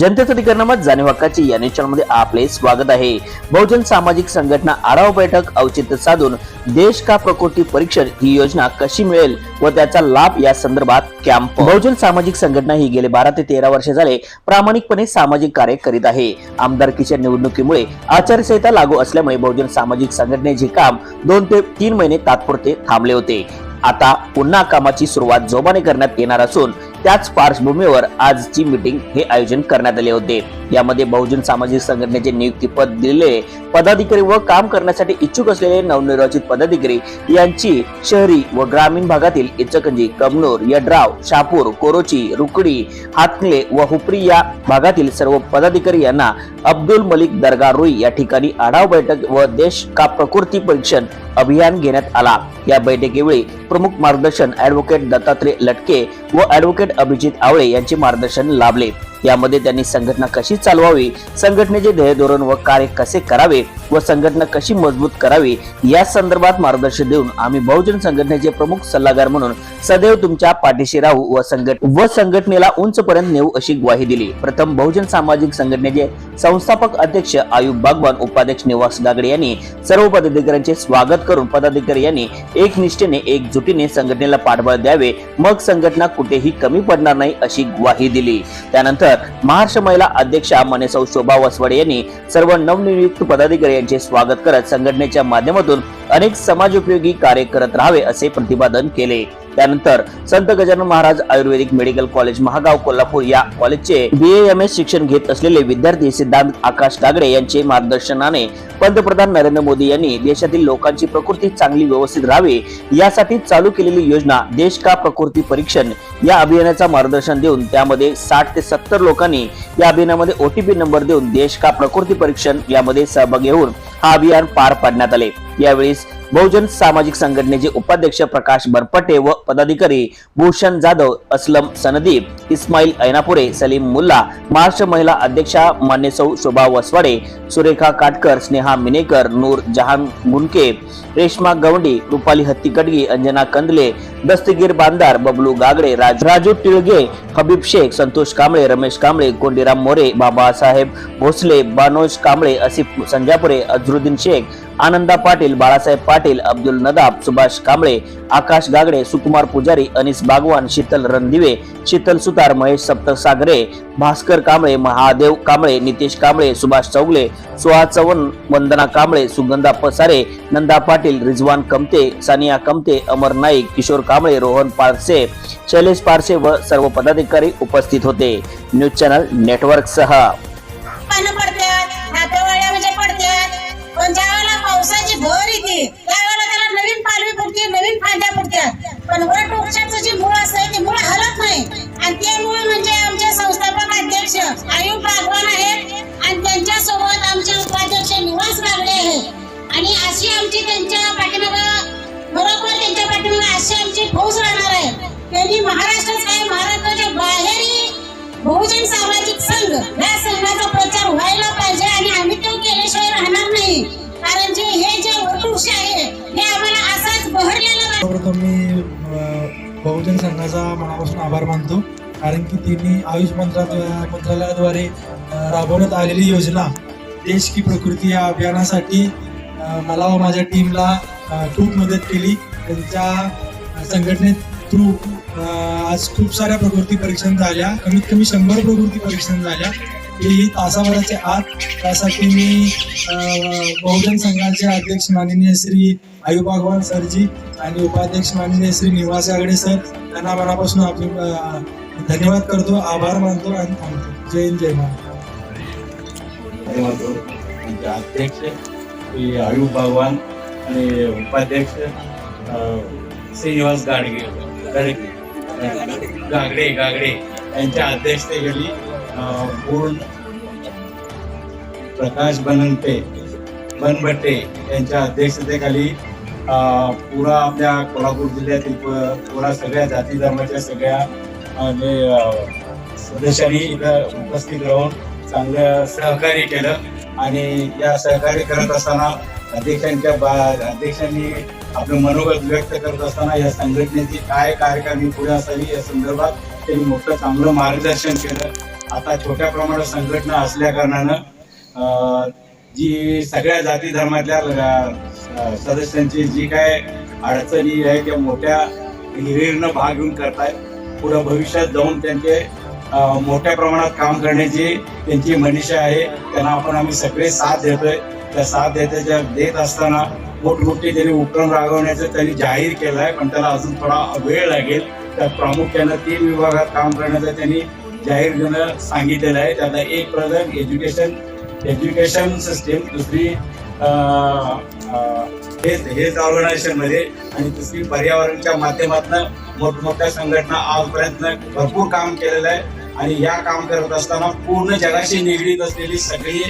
जनतेसाठी करणं जाणीव हक्काची या मध्ये आपले स्वागत आहे. बहुजन सामाजिक संघटना आढावा बैठक औचित्य साधून देश का प्रकृती परीक्षण ही योजना कशी मिळेल व त्याचा लाभ या संदर्भात कॅम्प बहुजन सामाजिक संघटना ही गेले बारा ते तेरा वर्ष झाले प्रामाणिकपणे सामाजिक कार्य करीत आहे. आमदारकीच्या निवडणुकीमुळे आचारसंहिता लागू असल्यामुळे बहुजन सामाजिक संघटनेचे काम दोन ते तीन महिने तात्पुरते थांबले होते. आता पुन्हा कामाची सुरुवात जोमाने करण्यात येणार असून त्याच पार्श्वभूमीवर आजची मीटिंग हे आयोजन करण्यात आले होते. यामध्ये बहुजन सामाजिक संघटनेचे नियुक्तीपद दिलेले पदाधिकारी व काम करण्यासाठी इच्छुक असलेले नवनिर्वाचित पदाधिकारी यांची शहरी व ग्रामीण भागातील इचकंजी कमनूर यड्राव शापूर कोरोची रुकडी हातले व हुपरी या भागातील सर्व पदाधिकारी यांना अब्दुल मलिक दर्गा रुई या ठिकाणी आढावा बैठक व देश का प्रकृती परीक्षण अभियान घेण्यात आला. या बैठकीवेळी प्रमुख मार्गदर्शन ऍडव्होकेट दत्तात्रय लटके व ऍडव्होकेट अभिजित आवळे यांचे मार्गदर्शन लाभले. यामध्ये त्यांनी संघटना कशी चालवावी संघटनेचे ध्येय धोरण व कार्य कसे करावे व संघटना कशी मजबूत करावी या संदर्भात मार्गदर्शन देऊन आम्ही बहुजन संघटनेचे प्रमुख सल्लागार म्हणून सदैव तुमच्या पाठीशी राहू व संघट व संघटनेला उंचपर्यंत नेऊ अशी ग्वाही दिली. प्रथम बहुजन सामाजिक संघटनेचे संस्थापक अध्यक्ष आयुब बागवान उपाध्यक्ष निवास दागडे यांनी सर्व पदाधिकाऱ्यांचे स्वागत करून पदाधिकारी यांनी एक निष्ठेने एकजुटीने संघटनेला पाठबळ द्यावे. मग संघटना कुठेही कमी पडणार नाही अशी ग्वाही दिली. त्यानंतर महाराष्ट्र महिला अध्यक्षा मनेसौ शोभा वसवडे यांनी सर्व नवनियुक्त पदाधिकारी यांचे स्वागत करत संघटनेच्या माध्यमातून अनेक समाजोपयोगी कार्य करत राहावे असे प्रतिपादन केले. त्यानंतर संत गजानन महाराज आयुर्वेदिक मेडिकल कॉलेज महागाव कोल्हापूर या कॉलेजचे बी एम एस शिक्षण घेत असलेले विद्यार्थी सिद्धांत आकाश दागडे यांचे मार्गदर्शनाने पंतप्रधान नरेंद्र मोदी यांनी देशातील लोकांची प्रकृती चांगली व्यवस्थित राहावी यासाठी चालू केलेली योजना देश का प्रकृती परीक्षण या अभियानाचा मार्गदर्शन देऊन त्यामध्ये साठ ते सत्तर लोकांनी या अभियानामध्ये ओटीपी नंबर देऊन देश का प्रकृती परीक्षण यामध्ये सहभागी होऊन हा अभियान पार पाडण्यात आले. यावेळी बहुजन सामाजिक संघटनेचे उपाध्यक्ष प्रकाश बरपटे व पदाधिकारी भूषण जाधव असलम सनदीप इस्माईल ऐनापुरे सलीम मुल्ला महाराष्ट्र महिला अध्यक्षा मान्यसौ शोभा वसवाडे सुरेखा काटकर स्नेहा मिनेकर नूर जहान गुनके रेश्मा गवंडी रुपाली हत्तीकडगी अंजना कंदले दस्तगीर बांदार बबलू गागडे राज राजू टिळगे हबीब शेख संतोष कांबळे रमेश कांबळे कोंडीराम मोरे बाबासाहेब भोसले बानोज कांबळे असिफ संजापुरे अझरुद्दीन शेख आनंदा पाटील बाळासाहेब पाटील अब्दुल नदाब सुभाष कांबळे आकाश गागडे सुकुमार पुजारी अनिस बागवान शीतल रणदिवे शीतल सुतार महेश सप्तसागरे भास्कर कांबळे महादेव कांबळे नितेश कांबळे सुभाष चौगले सुहा चव्हाण वंदना कांबळे सुगंधा पसारे नंदा पाटील रिजवान कमते सानिया कमते अमर नाईक किशोर कांबळे रोहन पारसे शैलेश पारसे व सर्व पदाधिकारी उपस्थित होते. न्यूज चॅनल नेटवर्क सह आयुब बागवान आहेत आणि त्यांच्यासोबत आमचे उपाध्यक्ष निवास लागले आहेत आणि अशी आमची त्यांच्या पाठीमागं बरोबर त्यांच्या पाठीमागं अशी आमची फौज राहणार आहे. त्यांनी महाराष्ट्रात काय महाराष्ट्राच्या बाहेरही बहुजन सामाजिक संघ या संघाचा प्रचार व्हायला पाहिजे आणि आम्ही तो केल्याशिवाय राहणार नाही. कारण जे हे जे वृक्ष आहे हे आम्हाला असाच बहरलेला सर्वप्रथम मी बहुजन संघाचा मनापासून आभार मानतो. कारण की त्यांनी आयुष मंत्रा मंत्रालयाद्वारे राबवण्यात आलेली योजना देश की प्रकृती या अभियानासाठी मला व माझ्या टीमला खूप मदत केली. त्यांच्या संघटनेत थ्रू आज खूप साऱ्या प्रकृती परीक्षण झाल्या. कमीत कमी शंभर प्रकृती परीक्षण झाल्या. तेही तासाभराच्या आत त्यासाठी मी बहुजन संघाचे अध्यक्ष माननीय श्री आयु भगवान सरजी आणि उपाध्यक्ष माननीय श्री निवास आगडे सर यांना मनापासून आपली धन्यवाद करतो आभार मानतो आणि थांबतो. जय हिंद जय महाराष्ट्र म्हणजे अध्यक्ष श्री भगवान आणि उपाध्यक्ष श्रीनिवास गाडगे गागडे गागडे यांच्या अध्यक्षतेखाली पूर्ण प्रकाश बनंते बनभट्टे यांच्या अध्यक्षतेखाली पुरा आपल्या कोल्हापूर जिल्ह्यातील पुरा सगळ्या जाती धर्माच्या सगळ्या जे सदस्यांनी इथं उपस्थित राहून चांगलं सहकार्य केलं. आणि या सहकार्य करत असताना अध्यक्षांच्या बा- अध्यक्षांनी आपलं मनोगत व्यक्त करत असताना या संघटनेची काय कार्यकारिणी पुढे असावी या संदर्भात त्यांनी मोठं चांगलं मार्गदर्शन केलं. आता छोट्या प्रमाणात संघटना असल्या कारणानं जी सगळ्या जाती धर्मातल्या सदस्यांची जी काय अडचणी आहे त्या मोठ्या हिरिरीनं भाग घेऊन करतायत. पुढे भविष्यात जाऊन त्यांचे मोठ्या प्रमाणात काम करण्याची त्यांची मनीषा आहे. त्यांना आपण आम्ही सगळे साथ देतोय. त्या साथ देत्याच्या देत असताना मोठमोठे त्यांनी उपक्रम राबवण्याचं त्यांनी जाहीर केलं आहे पण त्याला अजून थोडा वेळ लागेल. तर प्रामुख्यानं तीन विभागात काम करण्याचं त्यांनी जाहीर घेणं सांगितलेलं आहे. त्यातला एक प्रधान एज्युकेशन एज्युकेशन सिस्टीम दुसरी हे अं, हेच मध्ये आणि दुसरी पर्यावरणच्या माध्यमातून मोठमोठ्या संघटना आजपर्यंत भरपूर काम केलेलं आहे. आणि या काम करत असताना पूर्ण जगाशी निगडीत असलेली सगळी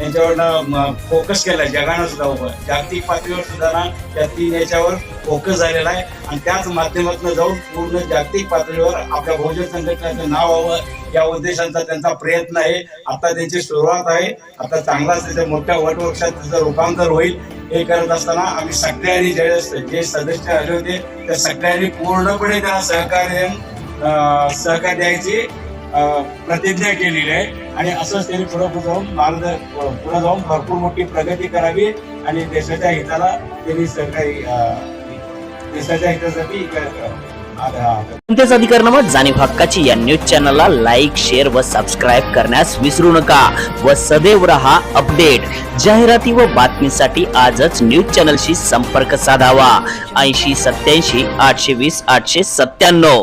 यांच्यावर फोकस केला जगानं सुद्धा उभं जागतिक पातळीवर सुद्धा ना त्या तीन याच्यावर फोकस झालेला आहे. आणि त्याच माध्यमातून जाऊन पूर्ण जागतिक पातळीवर आपल्या बहुजन संघटनेचं नाव व्हावं या उद्देशांचा त्यांचा प्रयत्न आहे. आता त्यांची सुरुवात आहे. आता चांगलाच त्याच्या मोठ्या वटवृक्षात त्याचं रूपांतर होईल. हे करत असताना आम्ही सगळ्यांनी जे जे सदस्य आले होते त्या सगळ्यांनी पूर्णपणे त्यांना सहकार्य सहकार्य द्यायची. प्रतिज्ञा केलेली आहे. आणि असंच त्यांनी पुढे जाऊन मार्ग पुढे जाऊन भरपूर मोठी प्रगती करावी आणि देशाच्या हिताला त्यांनी सरकारी देशाच्या हितासाठी जनतेच आ- कोणत्याच अधिकारनामा जाणीव हक्काची या न्यूज चॅनलला लाईक शेअर व सबस्क्राईब करण्यास विसरू नका व सदैव रहा अपडेट. जाहिराती व बातमीसाठी आजच न्यूज चॅनलशी संपर्क साधावा. ऐंशी सत्याऐंशी आठशे वीस आठशे सत्त्याण्णव.